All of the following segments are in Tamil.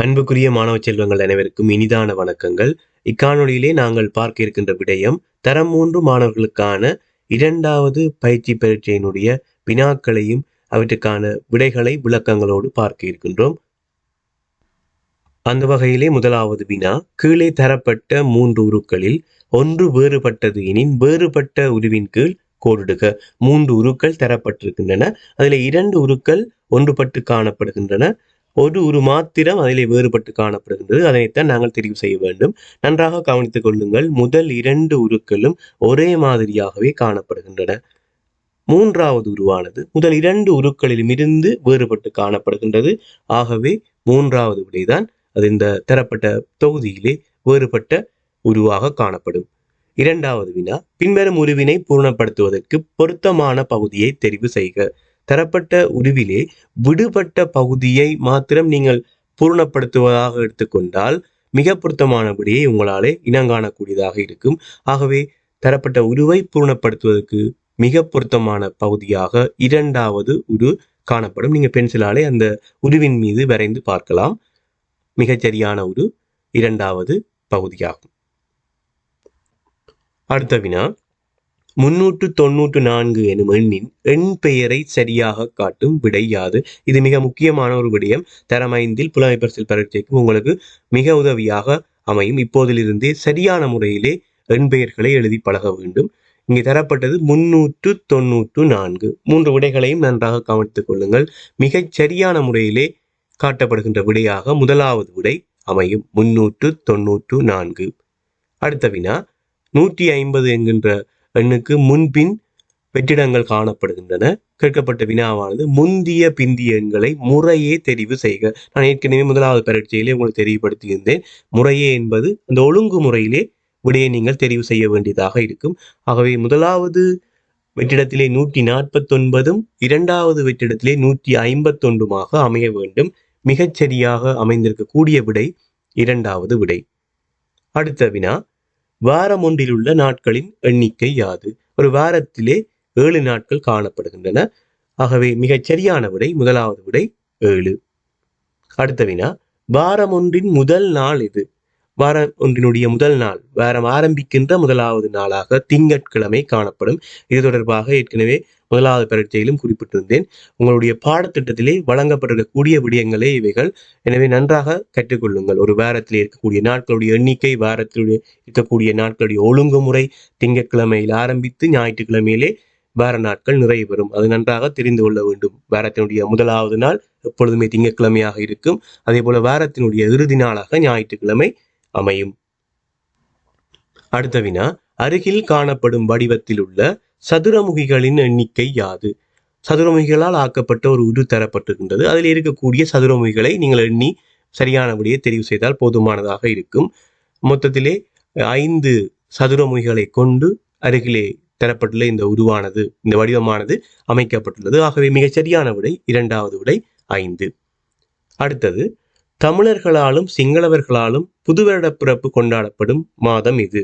அன்புக்குரிய மாணவ செல்வங்கள் அனைவருக்கும் இனிதான வணக்கங்கள். இக்காணொலியிலே நாங்கள் பார்க்க இருக்கின்ற விடயம் தரம் மூன்று மாணவர்களுக்கான இரண்டாவது பயிற்சி பரீட்சையினுடைய வினாக்களையும் அவற்றுக்கான விடைகளை விளக்கங்களோடு பார்க்க இருக்கின்றோம் அந்த வகையிலே முதலாவது வினா கீழே தரப்பட்ட மூன்று உருக்களில் ஒன்று வேறுபட்டது எனின் வேறுபட்ட உருவின் கீழ் கோடிடுக. மூன்று உருக்கள் தரப்பட்டிருக்கின்றன. அதில் இரண்டு உருக்கள் ஒன்றுபட்டு காணப்படுகின்றன. ஒரு உரு மாத்திரம் அதிலே வேறுபட்டு காணப்படுகின்றது. அதனைத்தான் நாங்கள் தெரிவு செய்ய வேண்டும். நன்றாக கவனித்துக் கொள்ளுங்கள். முதல் இரண்டு உருக்களும் ஒரே மாதிரியாகவே காணப்படுகின்றன. மூன்றாவது உருவானது முதல் இரண்டு உருக்களிலும் இருந்து வேறுபட்டு காணப்படுகின்றது. ஆகவே மூன்றாவது விடைதான் அது இந்த தரப்பட்ட தொகுதியிலே வேறுபட்ட உருவாக காணப்படும். இரண்டாவது வினா. பின்வரும் உருவினை பூரணப்படுத்துவதற்கு பொருத்தமான பகுதியை தெரிவு செய்க. தரப்பட்ட உருவிலே விடுபட்ட பகுதியை மாத்திரம் நீங்கள் பூரணப்படுத்துவதாக எடுத்துக்கொண்டால் மிக பொருத்தமானபடியே உங்களாலே இனங்காணக்கூடியதாக இருக்கும். ஆகவே தரப்பட்ட உருவை பூரணப்படுத்துவதற்கு மிக பொருத்தமான பகுதியாக இரண்டாவது உரு காணப்படும். நீங்க பென்சிலாலே அந்த உருவின் மீது வரைந்து பார்க்கலாம். மிகச்சரியான உரு இரண்டாவது பகுதியாகும். அடுத்த வினா. முன்னூற்று தொன்னூற்று நான்கு எனும் எண்ணின் எண் பெயரை சரியாக காட்டும் விடை யாது. இது மிக முக்கியமான ஒரு விடயம். தரம் ஐந்தில் புலமைப்பரிசில் பரீட்சைக்கு உங்களுக்கு மிக உதவியாக அமையும். இப்போதிலிருந்தே சரியான முறையிலே எண் பெயர்களை எழுதி பழக வேண்டும். இங்கே தரப்பட்டது முன்னூற்று தொன்னூற்று நான்கு. மூன்று விடைகளையும் நன்றாக கவனித்துக் கொள்ளுங்கள். மிகச் சரியான முறையிலே காட்டப்படுகின்ற விடையாக முதலாவது விடை அமையும். முன்னூற்று தொன்னூற்று நான்கு. அடுத்த வினா. நூற்றி ஐம்பது என்கின்ற எண்ணுக்கு முன்பின் வெற்றிடங்கள் காணப்படுகின்றன. கேட்கப்பட்ட வினாவானது முந்திய பிந்திய எண்களை முறையே தெரிவு செய்க. நான் ஏற்கனவே முதலாவது பரீட்சையிலே உங்களுக்கு தெரியப்படுத்தியிருந்தேன் முறையே என்பது அந்த ஒழுங்கு முறையிலே விடையை நீங்கள் தெரிவு செய்ய வேண்டியதாக இருக்கும். ஆகவே முதலாவது வெற்றிடத்திலே நூற்றி நாற்பத்தொன்பதும் இரண்டாவது வெற்றிடத்திலே நூற்றி ஐம்பத்தொன்றுமாக அமைய வேண்டும். மிகச்சரியாக அமைந்திருக்கக்கூடிய விடை இரண்டாவது விடை. அடுத்த வினா. வாரம் ஒன்றில் உள்ள நாட்களின் எண்ணிக்கை யாது? ஒரு வாரத்திலே ஏழு நாட்கள் காணப்படுகின்றன. ஆகவே மிகச் சரியான விடை முதலாவது விடை ஏழு. அடுத்த வினா வாரம் ஒன்றின் முதல் நாள் இது வாரம் ஒன்றினுடைய முதல் நாள் வாரம் ஆரம்பிக்கின்ற முதலாவது நாளாக திங்கட்கிழமை காணப்படும். இது தொடர்பாக ஏற்கனவே முதலாவது பரீட்சையிலும் குறிப்பிட்டிருந்தேன். உங்களுடைய பாடத்திட்டத்திலே வழங்கப்பட்டிருக்கக்கூடிய விடயங்களே இவைகள். எனவே நன்றாக கற்றுக்கொள்ளுங்கள். ஒரு வாரத்தில் இருக்கக்கூடிய நாட்களுடைய எண்ணிக்கை வாரத்தில் இருக்கக்கூடிய நாட்களுடைய ஒழுங்குமுறை திங்கட்கிழமையில் ஆரம்பித்து ஞாயிற்றுக்கிழமையிலே வார நாட்கள் நிறைவு பெறும். அது நன்றாக தெரிந்து கொள்ள வேண்டும். வாரத்தினுடைய முதலாவது நாள் எப்பொழுதுமே திங்கட்கிழமையாக இருக்கும். அதே போல வாரத்தினுடைய இறுதி நாளாக ஞாயிற்றுக்கிழமை அமையும். அடுத்த வினா அருகில் காணப்படும் வடிவத்தில் உள்ள சதுரமுகிகளின் எண்ணிக்கை யாது? சதுரமுகிகளால் ஆக்கப்பட்ட ஒரு உரு தரப்பட்டிருக்கின்றது. அதில் இருக்கக்கூடிய சதுரமுகிகளை நீங்கள் எண்ணி சரியானபடியே தெரிவு செய்தால் போதுமானதாக இருக்கும். மொத்தத்திலே ஐந்து சதுரமுகிகளை கொண்டு அருகிலே தரப்பட்டுள்ள இந்த உருவானது இந்த வடிவமானது அமைக்கப்பட்டுள்ளது. ஆகவே மிகச் சரியான விடை இரண்டாவது விடை ஐந்து. அடுத்தது தமிழர்களாலும் சிங்களவர்களாலும் புதுவருட பிறப்பு கொண்டாடப்படும் மாதம் இது.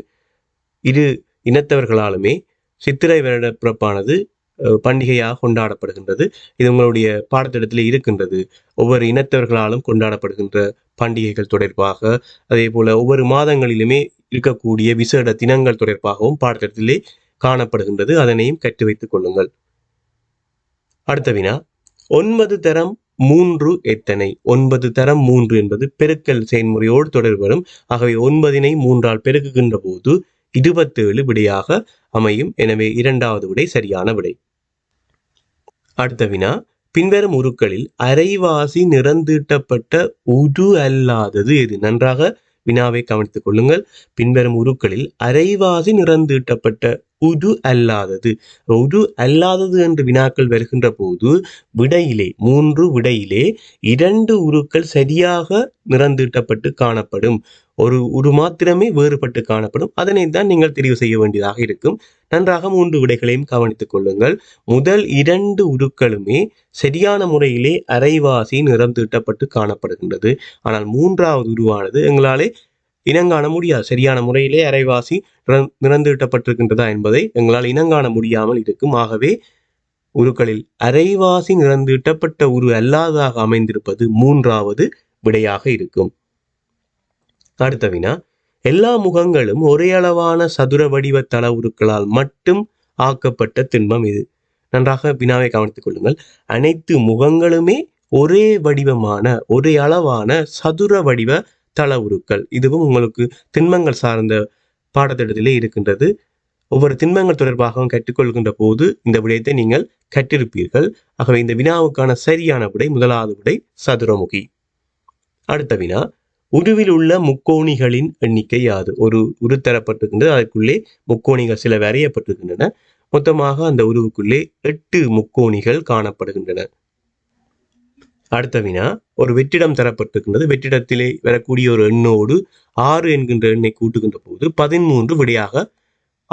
இரு இனத்தவர்களாலுமே சித்திரை வருட பிறப்பானது பண்டிகையாக கொண்டாடப்படுகின்றது. இது உங்களுடைய பாடத்திட்டத்தில் இருக்கின்றது. ஒவ்வொரு இனத்தவர்களாலும் கொண்டாடப்படுகின்ற பண்டிகைகள் தொடர்பாக அதே போல ஒவ்வொரு மாதங்களிலுமே இருக்கக்கூடிய விசேட தினங்கள் தொடர்பாகவும் பாடத்திட்டத்திலே காணப்படுகின்றது. அதனையும் கற்று வைத்துக் கொள்ளுங்கள். அடுத்த வினா. ஒன்பது தரம் மூன்று எத்தனை? ஒன்பது தரம் மூன்று என்பது பெருக்கல் செயல்முறையோடு தொடர்பு வரும் ஆகவே ஒன்பதினை மூன்றால் பெருக்குகின்ற போது இருபத்தேழு விடையாக அமையும். எனவே இரண்டாவது விடை சரியான விடை. அடுத்த வினா. பின்வரும் உருக்களில் அரைவாசி நிறந்தீட்டப்பட்ட உரு அல்லாதது எது? நன்றாக வினாவை கவனித்துக் கொள்ளுங்கள். பின்வரும் உருக்களில் அரைவாசி நிறந்தீட்டப்பட்ட உரு அல்லாதது. உரு அல்லாதது என்று வினாக்கள் வருகின்ற போது விடையிலே மூன்று விடையிலே இரண்டு உருக்கள் சரியாக நிறந்தீட்டப்பட்டு காணப்படும். ஒரு உரு மாத்திரமே வேறுபட்டு காணப்படும். அதனை தான் நீங்கள் தெரிவு செய்ய வேண்டியதாக இருக்கும். நன்றாக மூன்று விடைகளையும் கவனித்துக் கொள்ளுங்கள். முதல் இரண்டு உருக்களுமே சரியான முறையிலே அரைவாசி நிறம் தீட்டப்பட்டு காணப்படுகின்றது. ஆனால் மூன்றாவது உருவானது எங்களாலே இனங்காண முடியாது. சரியான முறையிலே அரைவாசி நிறம்- என்பதை எங்களால் இனங்காண முடியாமல் இருக்கும். ஆகவே உருக்களில் அரைவாசி நிறந்தீட்டப்பட்ட உரு அல்லாததாக அமைந்திருப்பது மூன்றாவது விடையாக இருக்கும். அடுத்த வினா எல்லா முகங்களும் ஒரே அளவான சதுர வடிவ தள உருக்களால் மட்டும் ஆக்கப்பட்ட திண்மம் இது. நன்றாக வினாவை கவனித்துக் கொள்ளுங்கள். அனைத்து முகங்களுமே ஒரே வடிவமான ஒரே அளவான சதுர வடிவ தள உருக்கள். இதுவும் உங்களுக்கு திண்மங்கள் சார்ந்த பாடத்திட்டத்திலே இருக்கின்றது. ஒவ்வொரு திண்மங்கள் தொடர்பாகவும் கற்றுக்கொள்கின்ற போது இந்த விடயத்தை நீங்கள் கற்றிருப்பீர்கள். ஆகவே இந்த வினாவுக்கான சரியான விடை முதலாவது விடை சதுரமுகி. அடுத்த வினா உருவில் உள்ள முக்கோணிகளின் எண்ணிக்கை யாது? ஒரு உரு தரப்பட்டிருக்கின்றது அதற்குள்ளே முக்கோணிகள் சில வரையப்பட்டிருக்கின்றன. மொத்தமாக அந்த உருவுக்குள்ளே எட்டு முக்கோணிகள் காணப்படுகின்றன. அடுத்த வினா. ஒரு வெற்றிடம் தரப்பட்டிருக்கின்றது. வெற்றிடத்திலே வரக்கூடிய ஒரு எண்ணோடு ஆறு என்கின்ற எண்ணை கூட்டுகின்ற போது பதிமூன்று விடையாக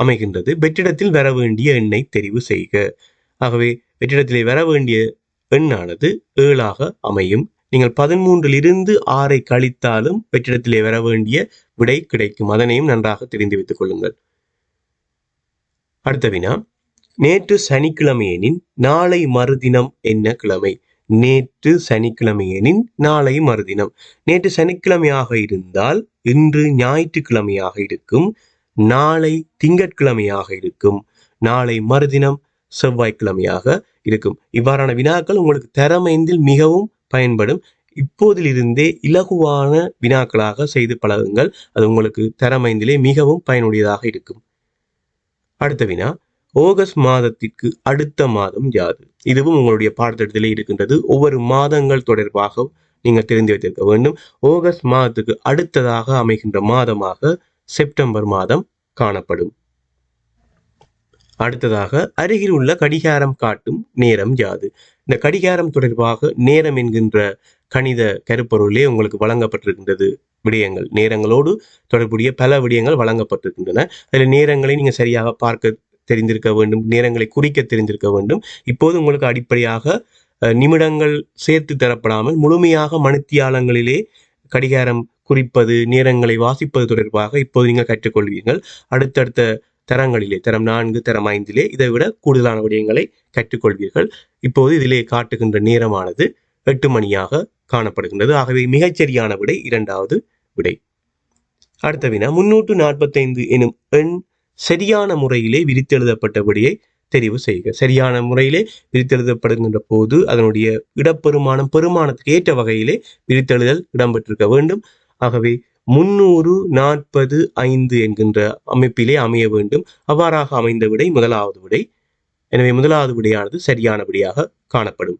அமைகின்றது. வெற்றிடத்தில் வர வேண்டிய எண்ணை தெரிவு செய்க. ஆகவே வெற்றிடத்திலே வர வேண்டிய எண்ணானது ஏழாக அமையும். நீங்கள் பதிமூன்றில் இருந்து ஆறை கழித்தாலும் வெற்றிடத்திலே வர வேண்டிய விடை கிடைக்கும். அதனையும் நன்றாக தெரிந்து வைத்துக் கொள்ளுங்கள். அடுத்த வினா. நேற்று சனிக்கிழமையெனின் நாளை மறுதினம் என்ன கிழமை? நேற்று சனிக்கிழமையெனின் நாளை மறுதினம். நேற்று சனிக்கிழமையாக இருந்தால் இன்று ஞாயிற்றுக்கிழமையாக இருக்கும். நாளை திங்கட்கிழமையாக இருக்கும். நாளை மறுதினம் செவ்வாய்க்கிழமையாக இருக்கும். இவ்வாறான வினாக்கள் உங்களுக்கு தரமைந்தில் மிகவும் பயன்படும். இப்போதிலிருந்தே இலகுவான வினாக்களாக செய்து பழகுங்கள். அது உங்களுக்கு தரமைந்திலே மிகவும் பயனுடையதாக இருக்கும். அடுத்த வினா. ஆகஸ்ட் மாதத்திற்கு அடுத்த மாதம் யாது. இதுவும் உங்களுடைய பாடத்திட்டத்திலே இருக்கின்றது. ஒவ்வொரு மாதங்கள் தொடர்பாக நீங்கள் தெரிந்து வைத்திருக்க வேண்டும். ஆகஸ்ட் மாதத்துக்கு அடுத்ததாக அமைகின்ற மாதமாக செப்டம்பர் மாதம் காணப்படும். அடுத்ததாக அருகில் உள்ள கடிகாரம் காட்டும் நேரம் யாது? இந்த கடிகாரம் தொடர்பாக நேரம் என்கின்ற கணித கருப்பொருளே உங்களுக்கு வழங்கப்பட்டிருக்கின்றது. விடயங்கள் நேரங்களோடு தொடர்புடைய பல விடயங்கள் வழங்கப்பட்டிருக்கின்றன. அதில் நேரங்களை நீங்கள் சரியாக பார்க்க தெரிந்திருக்க வேண்டும் நேரங்களை குறிக்க தெரிந்திருக்க வேண்டும். இப்போது உங்களுக்கு அடிப்படையாக அஹ், நிமிடங்கள் சேர்த்து தரப்படாமல் முழுமையாக மணித்தியாலங்களிலே கடிகாரம் குறிப்பது நேரங்களை வாசிப்பது தொடர்பாக இப்போது நீங்கள் கற்றுக்கொள்வீர்கள். அடுத்தடுத்த தரங்களிலே தரம் நான்கு தரம் ஐந்திலே இதை விட கூடுதலான விடயங்களை கற்றுக்கொள்வீர்கள். இப்போது இதிலே காட்டுகின்ற நேரமானது எட்டு மணியாக காணப்படுகின்றது. ஆகவே மிகச்சரியான விடை இரண்டாவது விடை. அடுத்த வினா முன்னூற்று நாற்பத்தைந்து எனும் எண் சரியான முறையிலே விரித்தெழுதப்பட்ட விடையை தெரிவு செய்க. சரியான முறையிலே விரித்தெழுதப்படுகின்ற போது அதனுடைய இடப்பெருமானம் பெருமானத்துக்கு ஏற்ற வகையிலே விரித்தெழுதல் இடம்பெற்றிருக்க வேண்டும். ஆகவே முன்னூறு நாற்பது ஐந்து என்கின்ற அமைப்பிலே அமைய வேண்டும். அவ்வாறாக அமைந்த விடை முதலாவது விடை. எனவே முதலாவது விடையானது சரியான விடையாக காணப்படும்.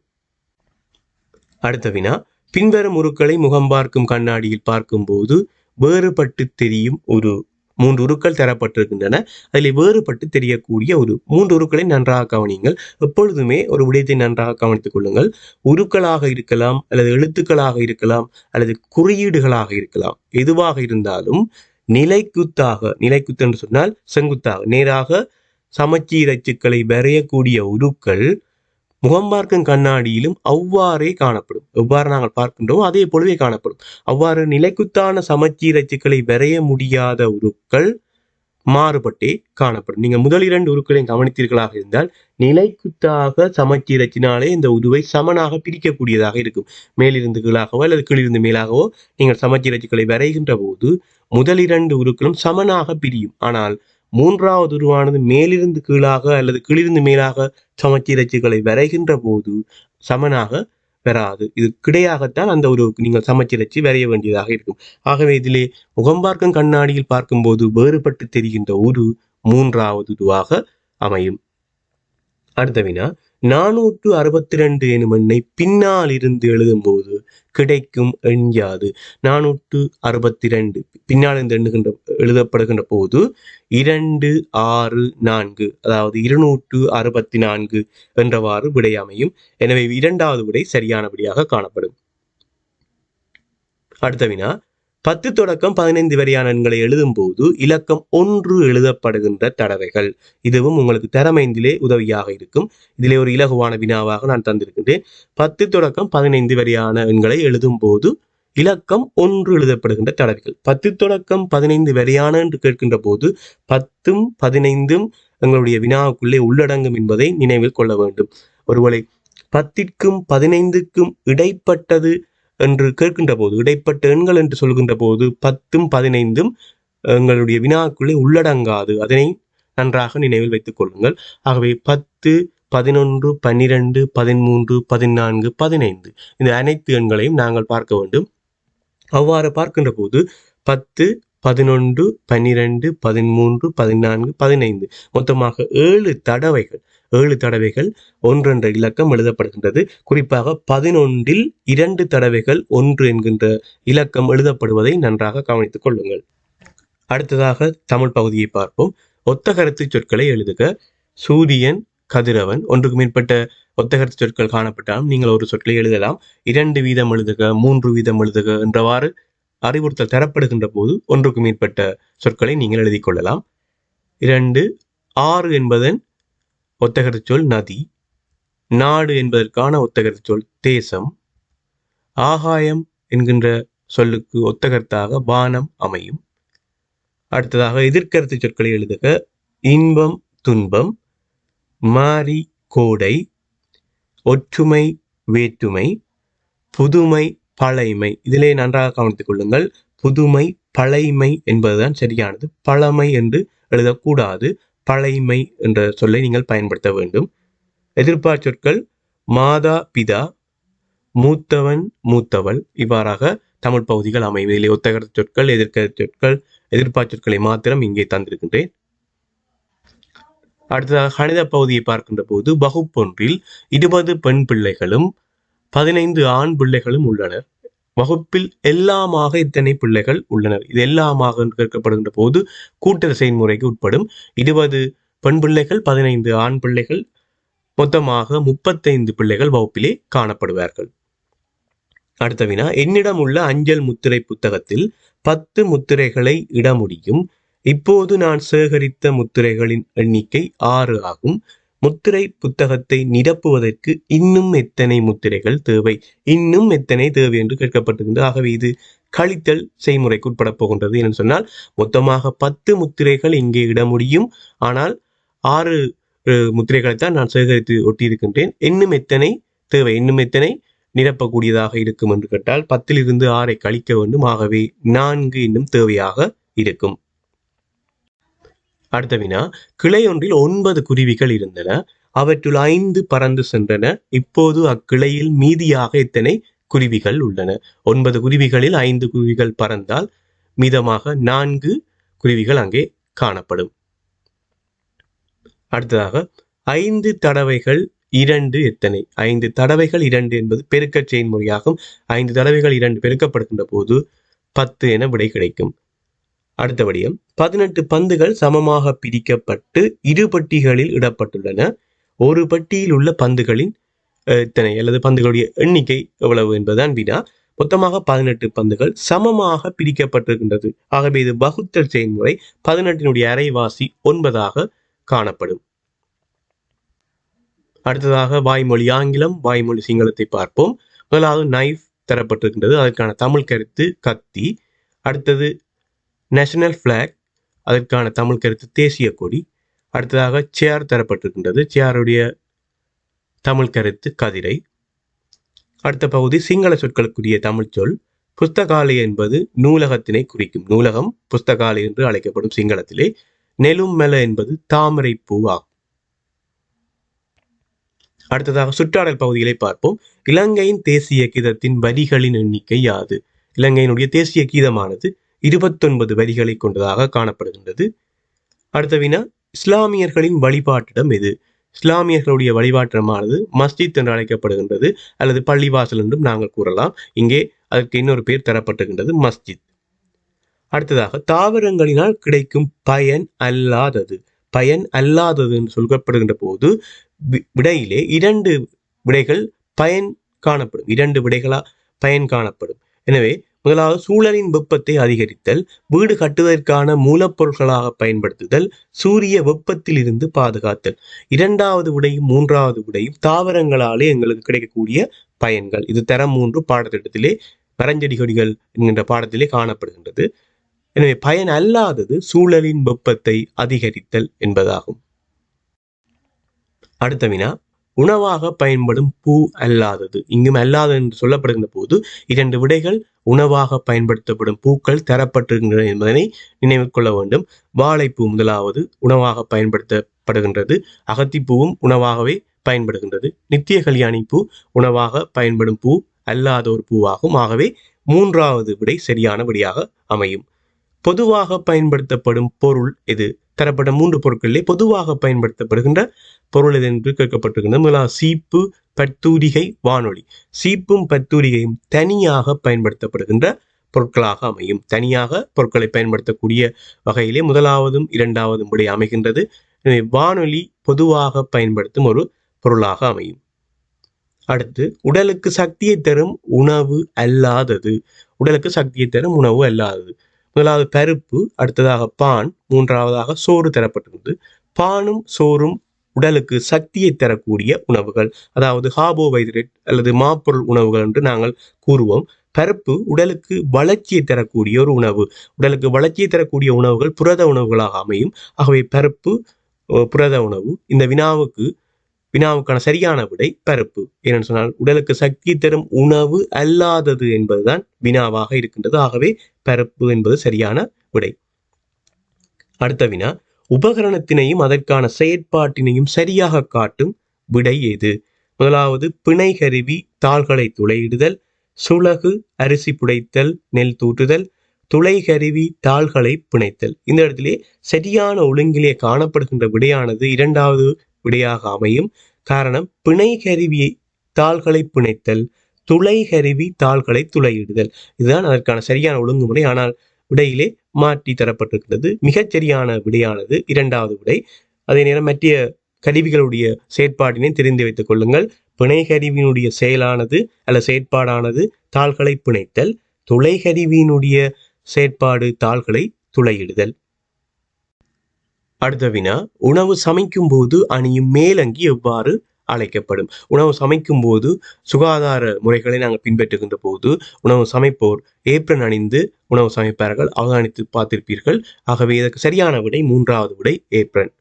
அடுத்த வினா. பின்வரும் உருக்களை முகம் பார்க்கும் கண்ணாடியில் பார்க்கும்போது வேறுபட்டு தெரியும் ஒரு மூன்று உருக்கள் தரப்பட்டிருக்கின்றன. அதில் வேறுபட்டு தெரியக்கூடிய ஒரு மூன்று உருக்களை நன்றாக கவனியுங்கள். எப்பொழுதுமே ஒரு விடயத்தை நன்றாக கவனித்துக் கொள்ளுங்கள். உருக்களாக இருக்கலாம் அல்லது எழுத்துக்களாக இருக்கலாம் அல்லது குறியீடுகளாக இருக்கலாம். எதுவாக இருந்தாலும் நிலைக்குத்தாக நிலைக்குத்து என்று சொன்னால் செங்குத்தாக நேராக சமச்சீரச்சுக்களை வரையக்கூடிய உருக்கள் முகம் பார்க்கும் கண்ணாடியிலும் அவ்வாறே காணப்படும். எவ்வாறு நாங்கள் பார்க்கின்றோம் அதே போலவே காணப்படும். அவ்வாறு நிலைக்குத்தான சமச்சீர் அச்சுக்களை வரைய முடியாத உருக்கள் மாறுபட்டே காணப்படும். நீங்க முதல் இரண்டு உருக்களையும் கவனித்தீர்களாக இருந்தால் நிலைக்குத்தாக சமச்சீர் அச்சினாலே இந்த உருவை சமனாக பிரிக்கக்கூடியதாக இருக்கும். மேலிருந்து கீழாகவோ அல்லது கீழிருந்து மேலாகவோ நீங்கள் சமச்சீர் அச்சுக்களை வரைகின்ற போது முதல் இரண்டு உருக்களும் சமனாக பிரியும். ஆனால் மூன்றாவது உருவானது மேலிருந்து கீழாக அல்லது கீழிருந்து மேலாக சமச்சீரச்சுகளை வரைகின்ற போது சமனாக பெறாது இது கிடையாகத்தான் அந்த ஒரு நீங்கள் சமச்சீர் வரைய வேண்டியதாக இருக்கும். ஆகவே இதிலே முகம் பார்க்கும் கண்ணாடியில் பார்க்கும்போது வேறுபட்டு தெரிகின்ற ஒரு மூன்றாவது உருவாக அமையும். அடுத்த வினா. நானூற்று அறுபத்தி ரெண்டு எனும் எண்ணை பின்னால் இருந்து எழுதும்போது கிடைக்கும் எண் யாது? நானூற்று அறுபத்தி ரெண்டு பின்னால் இருந்து எண்ணுகின்ற எழுதப்படுகின்ற போது இரண்டு ஆறு நான்கு அதாவது இருநூற்று அறுபத்தி நான்கு என்றவாறு விடை அமையும். எனவே இரண்டாவது விடை சரியான விடையாக காணப்படும். அடுத்த வினா பத்து தொடக்கம் பதினைந்து வரையான எண்களை எழுதும்போது இலக்கம் ஒன்று எழுதப்படுகின்ற தடவைகள். இதுவும் உங்களுக்கு திறமைந்திலே உதவியாக இருக்கும். இதிலே ஒரு இலகுவான வினாவாக நான் தந்திருக்கின்றேன். பத்து தொடக்கம் பதினைந்து வரையான எண்களை எழுதும்போது இலக்கம் ஒன்று எழுதப்படுகின்ற தடவைகள். பத்து தொடக்கம் பதினைந்து வரையான என்று கேட்கின்ற போது பத்தும் பதினைந்தும் எங்களுடைய வினாவுக்குள்ளே உள்ளடங்கும் என்பதை நினைவில் கொள்ள வேண்டும். ஒருவேளை பத்திற்கும் பதினைந்துக்கும் இடைப்பட்டது என்று கேட்கின்ற போது இடைப்பட்ட எண்கள் என்று சொல்கின்ற போது பத்தும் பதினைந்தும் எங்களுடைய வினாக்குள்ளே உள்ளடங்காது. அதனை நன்றாக நினைவில் வைத்துக் கொள்ளுங்கள். ஆகவே பத்து பதினொன்று பன்னிரண்டு பதிமூன்று பதினான்கு பதினைந்து. இந்த அனைத்து எண்களையும் நாங்கள் பார்க்க வேண்டும். அவ்வாறு பார்க்கின்ற போது பத்து பதினொன்று பன்னிரெண்டு பதிமூன்று பதினான்கு பதினைந்து. மொத்தமாக ஏழு தடவைகள் ஏழு தடவைகள் ஒன்றென்ற இலக்கம் எழுதப்படுகின்றது. குறிப்பாக பதினொன்றில் இரண்டு தடவைகள் ஒன்று என்கின்ற இலக்கம் எழுதப்படுவதை நன்றாக கவனித்துக் கொள்ளுங்கள். அடுத்ததாக தமிழ் பகுதியை பார்ப்போம். ஒத்த கருத்து சொற்களை எழுதுக. சூரியன் கதிரவன் ஒன்றுக்கு மேற்பட்ட ஒத்தகரத்து சொற்கள் காணப்பட்டாலும் நீங்கள் ஒரு சொற்களை எழுதலாம். இரண்டு வீதம் எழுதுக மூன்று வீதம் எழுதுக என்றவாறு அறிவுறுத்தல் தரப்படுகின்ற போது ஒன்றுக்கு மேற்பட்ட சொற்களை நீங்கள் எழுதிக் கொள்ளலாம். இரண்டு ஆறு என்பதன் ஒத்தகருத்து சொல் நதி. நாடு என்பதற்கான ஒத்தகருத்து சொல் தேசம். ஆகாயம் என்கின்ற சொல்லுக்கு ஒத்தகர்த்தாக வானம் அமையும். அடுத்ததாக எதிர்கருத்து சொற்களை எழுதுக. இன்பம் துன்பம். மாறி கோடை. ஒற்றுமை வேற்றுமை. புதுமை பழைமை. இதிலே நன்றாக கவனித்துக் கொள்ளுங்கள். புதுமை பழைமை என்பதுதான் சரியானது. பழமை என்று எழுதக்கூடாது. பழைமை என்ற சொல்லை நீங்கள் பயன்படுத்த வேண்டும். எதிர்பார் சொற்கள் மாதா பிதா மூத்தவன் மூத்தவள் இவ்வாறாக தமிழ் பகுதிகள் அமையும் இதில் ஒத்தகர சொற்கள் எதிர்க்கிற சொற்கள் எதிர்பார் சொற்களை மாத்திரம் இங்கே தந்திருக்கின்றேன். அடுத்ததாக கணித பகுதியை பார்க்கின்ற போது வகுப்பொன்றில் இருபது பெண் பிள்ளைகளும் பதினைந்து ஆண் பிள்ளைகளும் உள்ளனர். வகுப்பில் எல்லாமாக இத்தனை பிள்ளைகள் உள்ளனர். இது எல்லாமாக கேட்கப்படுகின்ற போது கூட்டல் செயல்முறைக்கு உட்படும் இருபது பெண் பிள்ளைகள் பதினைந்து ஆண் பிள்ளைகள் மொத்தமாக முப்பத்தைந்து பிள்ளைகள் வகுப்பிலே காணப்படுவார்கள். அடுத்த வினா என்னிடம் உள்ள அஞ்சல் முத்திரை புத்தகத்தில் பத்து முத்திரைகளை இட முடியும். இப்போது நான் சேகரித்த முத்திரைகளின் எண்ணிக்கை ஆறு ஆகும். முத்திரை புத்தகத்தை நிரப்புவதற்கு இன்னும் எத்தனை முத்திரைகள் தேவை? இன்னும் எத்தனை தேவை என்று கேட்கப்பட்டிருந்தது ஆகவே இது கழித்தல் செய்முறைக்கு உட்பட போகின்றது என்று சொன்னால் மொத்தமாக பத்து முத்திரைகள் இங்கே இட முடியும். ஆனால் ஆறு முத்திரைகளை முத்திரைகளைத்தான் நான் சேகரித்து ஒட்டியிருக்கின்றேன். இன்னும் எத்தனை தேவை? இன்னும் எத்தனை நிரப்பக்கூடியதாக இருக்கும் என்று கேட்டால் பத்திலிருந்து ஆறை கழிக்க வேண்டும். ஆகவே நான்கு இன்னும் தேவையாக இருக்கும். அடுத்த வினா கிளை ஒன்றில் ஒன்பது குருவிகள் இருந்தன. அவற்றுள் ஐந்து பறந்து சென்றன. இப்போது அக்கிளையில் மீதியாக எத்தனை குருவிகள் உள்ளன? ஒன்பது குருவிகளில் ஐந்து குருவிகள் பறந்தால் மீதமாக நான்கு குருவிகள் அங்கே காணப்படும். அடுத்ததாக ஐந்து தடவைகள் இரண்டு எத்தனை? ஐந்து தடவைகள் இரண்டு என்பது பெருக்கச் செயல்முறையாகும் ஐந்து தடவைகள் இரண்டு பெருக்கப்படுகின்ற போது பத்து என விடை கிடைக்கும். அடுத்தபடியும் பதினெட்டு பந்துகள் சமமாக பிரிக்கப்பட்டு இரு பட்டிகளில் இடப்பட்டுள்ளன. ஒரு பட்டியில் உள்ள பந்துகளின் இத்தனை எத்தனை அல்லது பந்துகளுடைய எண்ணிக்கை எவ்வளவு என்பதுதான் வினா. மொத்தமாக பதினெட்டு பந்துகள் சமமாக பிரிக்கப்பட்டிருக்கின்றது. ஆகவே இது வகுத்தல் செயல்முறை பதினெட்டினுடைய அரைவாசி ஒன்பதாக காணப்படும். அடுத்ததாக வாய்மொழி ஆங்கிலம் வாய்மொழி சிங்களத்தை பார்ப்போம். முதலாவது நைஃப் தரப்பட்டிருக்கின்றது. அதற்கான தமிழ் கருத்து கத்தி. அடுத்தது நேஷனல் ஃப்ளாக் அதற்கான தமிழ் கருத்து தேசிய கொடி. அடுத்ததாக சேர் தரப்பட்டிருக்கின்றது. சேருடைய தமிழ் கருத்து கதிரை. அடுத்த பகுதி சிங்கள சொற்களுக்குரிய தமிழ் சொல். புஸ்தகாலை என்பது நூலகத்தினை குறிக்கும் நூலகம். புஸ்தகாலை என்று அழைக்கப்படும் சிங்களத்திலே. நெலும் மெல என்பது தாமரை பூ ஆகும் அடுத்ததாக சுற்றாடல் பகுதிகளை பார்ப்போம். இலங்கையின் தேசிய கீதத்தின் வரிகளின் எண்ணிக்கை யாது? இலங்கையினுடைய தேசிய கீதமானது இருபத்தொன்பது வரிகளை கொண்டதாக காணப்படுகின்றது. அடுத்த வினா இஸ்லாமியர்களின் வழிபாட்டிடம் எது? இஸ்லாமியர்களுடைய வழிபாட்டிடமானது மஸ்ஜித் என்று அழைக்கப்படுகின்றது அல்லது பள்ளிவாசல் என்றும் நாங்கள் கூறலாம். இங்கே அதற்கு இன்னொரு பேர் தரப்பட்டிருக்கின்றது மஸ்ஜித். அடுத்ததாக தாவரங்களினால் கிடைக்கும் பயன் அல்லாதது. பயன் அல்லாதது என்று சொல்லப்படுகின்ற போது வி- விடையிலே இரண்டு விடைகள் பயன் காணப்படும். இரண்டு விடைகளா பயன் காணப்படும். எனவே முதலாவது சூழலின் வெப்பத்தை அதிகரித்தல் வீடு கட்டுவதற்கான மூலப்பொருட்களாக பயன்படுத்துதல் சூரிய வெப்பத்தில் இருந்து பாதுகாத்தல். இரண்டாவது விடையும் மூன்றாவது விடையும் தாவரங்களாலே எங்களுக்கு கிடைக்கக்கூடிய பயன்கள். இது தரம் மூன்று பாடத்திட்டத்திலே மரஞ்செடி கொடிகள் என்கின்ற பாடத்திலே காணப்படுகின்றது. எனவே பயன் அல்லாதது சூழலின் வெப்பத்தை அதிகரித்தல் என்பதாகும். அடுத்த வினா. உணவாக பயன்படும் பூ அல்லாதது. இங்கும் அல்லாதது என்று சொல்லப்படுகின்ற போது இரண்டு விடைகள் உணவாக பயன்படுத்தப்படும் பூக்கள் தரப்பட்டிருக்கின்றன என்பதனை நினைவில் கொள்ள வேண்டும். வாழைப்பூ முதலாவது உணவாக பயன்படுத்தப்படுகின்றது. அகத்திப்பூவும் உணவாகவே பயன்படுகின்றது. நித்திய கல்யாணி பூ உணவாக பயன்படும் பூ அல்லாத ஒரு பூவாகும். ஆகவே மூன்றாவது விடை சரியான விடையாக அமையும். பொதுவாக பயன்படுத்தப்படும் பொருள் எது? தரப்பட்ட மூன்று பொருட்களிலே பொதுவாக பயன்படுத்தப்படுகின்ற பொருள் எது என்று கேட்கப்பட்டிருக்கின்றது. முதலாவது சீப்பு பத்தூரிகை வானொலி. சீப்பும் பத்தூரிகையும் தனியாக பயன்படுத்தப்படுகின்ற பொருட்களாக அமையும். தனியாக பொருட்களை பயன்படுத்தக்கூடிய வகையிலே முதலாவதும் இரண்டாவதும் விடை அமைகின்றது. எனவே வானொலி பொதுவாக பயன்படுத்தும் ஒரு பொருளாக அமையும். அடுத்து உடலுக்கு சக்தியை தரும் உணவு அல்லாதது. உடலுக்கு சக்தியை தரும் உணவு அல்லாதது. முதலாவது பருப்பு அடுத்ததாக பான் மூன்றாவதாக சோறு தரப்பட்டிருந்தது. பானும் சோறும் உடலுக்கு சக்தியை தரக்கூடிய உணவுகள். அதாவது கார்போஹைட்ரேட் அல்லது மாப்பொருள் உணவுகள் என்று நாங்கள் கூறுவோம். பருப்பு உடலுக்கு வளர்ச்சியை தரக்கூடிய ஒரு உணவு. உடலுக்கு வளர்ச்சியை தரக்கூடிய உணவுகள் புரத உணவுகளாக அமையும். ஆகவே பருப்பு புரத உணவு. இந்த வினாவுக்கு வினாவுக்கான சரியான விடை பருப்பு. ஏனென்று சொன்னால் உடலுக்கு சக்தி தரும் உணவு அல்லாதது என்பதுதான் வினாவாக இருக்கின்றது. ஆகவே பரப்பு என்பது சரியான விடை. அடுத்த வினா உபகரணத்தினையும் அதற்கான செயற்பாட்டினையும் சரியாக காட்டும் விடை எது? முதலாவது பிணை கருவி தாள்களை துளையிடுதல் சுளகு அரிசி புடைத்தல் நெல் தூற்றுதல் துளை கருவி தாள்களை பிணைத்தல். இந்த இடத்திலே சரியான ஒழுங்கிலே காணப்படுகின்ற விடையானது இரண்டாவது விடையாக அமையும். காரணம் பிணை கருவி தாள்களை பிணைத்தல். துளை கருவி தாள்களை துளையிடுதல். இதுதான் அதற்கான சரியான ஒழுங்குமுறை. ஆனால் விடையிலே மாற்றி தரப்பட்டிருக்கிறது மிகச் சரியான விடையானது இரண்டாவது விடை. அதே நேரம் மற்ற கருவிகளுடைய செயற்பாட்டினை தெரிந்து வைத்துக் கொள்ளுங்கள். பிணை கருவியினுடைய செயலானது அல்ல செயற்பாடானது தாள்களை பிணைத்தல். துளை கருவியினுடைய செயற்பாடு தாள்களை துளையிடுதல். அடுத்த வினா. உணவு சமைக்கும் போது அணியும் மேலங்கி எவ்வாறு அழைக்கப்படும். உணவு சமைக்கும் போது சுகாதார முறைகளை நாங்கள் பின்பற்றுகின்ற போது உணவு சமைப்போர் ஏப்ரன் அணிந்து உணவு சமைப்பார்கள் அவதானித்து பார்த்திருப்பீர்கள். ஆகவே இதற்கு சரியான விடை மூன்றாவது விடை ஏப்ரன்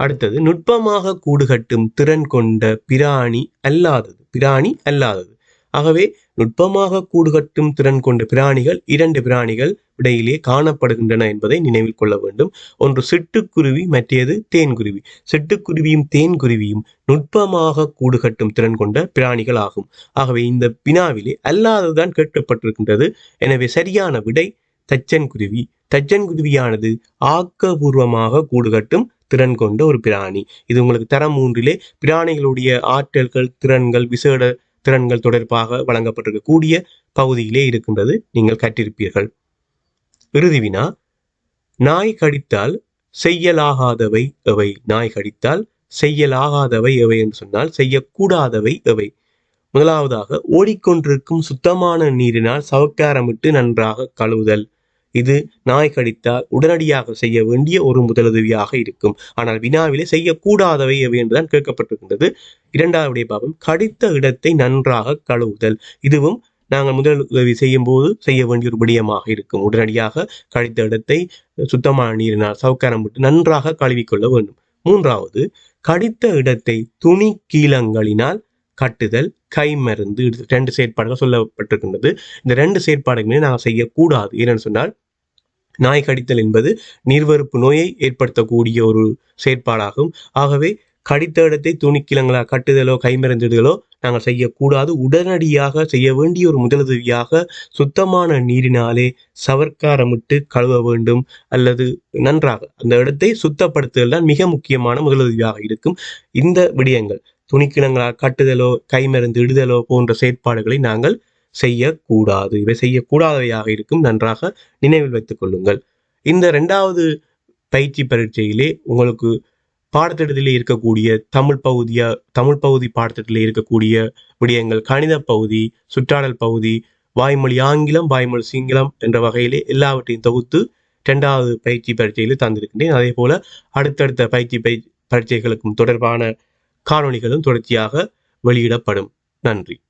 அடுத்தது நுட்பமாக கூடு கட்டும் திறன் கொண்ட பிராணி அல்லாதது. பிராணி அல்லாதது. ஆகவே நுட்பமாக கூடு கட்டும் திறன் கொண்ட பிராணிகள் இரண்டு பிராணிகள் இடையிலே காணப்படுகின்றன என்பதை நினைவில் கொள்ள வேண்டும். ஒன்று சிட்டுக்குருவி மற்றது தேன்குருவி. சிட்டுக்குருவியும் தேன்குருவியும் நுட்பமாக கூடு கட்டும் திறன் கொண்ட பிராணிகள் ஆகும். ஆகவே இந்த வினாவிலே அல்லாததுதான் கேட்கப்பட்டிருக்கின்றது. எனவே சரியான விடை தச்சன் குருவி தச்சன் குருவியானது ஆக்கபூர்வமாக கூடு கட்டும் திறன் கொண்ட ஒரு பிராணி. இது உங்களுக்கு தரம் மூன்றிலே பிராணிகளுடைய ஆற்றல்கள் திறன்கள் விசேட திறன்கள் தொடர்பாக வழங்கப்பட்டிருக்கக்கூடிய பகுதியிலே இருக்கின்றது நீங்கள் கற்றிருப்பீர்கள். இறுதி வினா நாய் கடித்தால் செய்யலாகாதவை எவை? நாய் கடித்தால் செய்யலாகாதவை எவை என்று சொன்னால் செய்யக்கூடாதவை எவை? முதலாவதாக ஓடிக்கொண்டிருக்கும் சுத்தமான நீரினால் சவக்காரமிட்டு நன்றாக கழுவுதல். இது நாய் கடித்தால் உடனடியாக செய்ய வேண்டிய ஒரு முதலுதவியாக இருக்கும். ஆனால் வினாவிலே செய்யக்கூடாதவை எவை என்றுதான் கேட்கப்பட்டிருக்கின்றது. இரண்டாவது விடை பாவம் கடித்த இடத்தை நன்றாக கழுவுதல். இதுவும் நாங்கள் முதல் உதவி செய்யும் போது செய்ய வேண்டிய ஒரு விடயமாக இருக்கும். உடனடியாக கழித்த இடத்தை சுத்தமான நீரினால் சவுக்காரம் விட்டு நன்றாக கழுவிக்கொள்ள வேண்டும். மூன்றாவது கடித்த இடத்தை துணி கீழங்களினால் கட்டுதல் கை மருந்து ரெண்டு செயற்பாடுகள் சொல்லப்பட்டிருக்கின்றது. இந்த ரெண்டு செயற்பாடுகளுமே நாங்கள் செய்யக்கூடாது. ஏன்னு சொன்னால் நாய் கடித்தல் என்பது நீர்வறுப்பு நோயை ஏற்படுத்தக்கூடிய ஒரு செயற்பாடாகும். ஆகவே கடித்த இடத்தை துணிக்கிழங்களா கட்டுதலோ கைமருந்திடுதலோ நாங்கள் செய்யக்கூடாது. உடனடியாக செய்ய வேண்டிய ஒரு முதலுதவியாக சுத்தமான நீரினாலே சவர்க்காரமிட்டு கழுவ வேண்டும். அல்லது நன்றாக அந்த இடத்தை சுத்தப்படுத்துதல் தான் மிக முக்கியமான முதலுதவியாக இருக்கும். இந்த விடயங்கள். துணிக்கிணங்களாக கட்டுதலோ கைமருந்து இடுதலோ போன்ற செயற்பாடுகளை நாங்கள் செய்யக்கூடாது. இவை செய்யக்கூடாதவையாக இருக்கும். நன்றாக நினைவில் வைத்துக் கொள்ளுங்கள். இந்த ரெண்டாவது பயிற்சி பரீட்சையிலே உங்களுக்கு பாடத்திட்டத்திலே இருக்கக்கூடிய தமிழ் பகுதியா தமிழ் பகுதி பாடத்திட்டத்திலே இருக்கக்கூடிய விடயங்கள் கணித பகுதி சுற்றாடல் பகுதி வாய்மொழி ஆங்கிலம் வாய்மொழி சிங்களம் என்ற வகையிலே எல்லாவற்றையும் தொகுத்து இரண்டாவது பயிற்சி பரீட்சையில் தந்திருக்கின்றேன். அதே போல அடுத்தடுத்த பயிற்சி பயிற்சி பரீட்சைகளுக்கும் தொடர்பான காணொளிகளும் தொடர்ச்சியாக வெளியிடப்படும். நன்றி.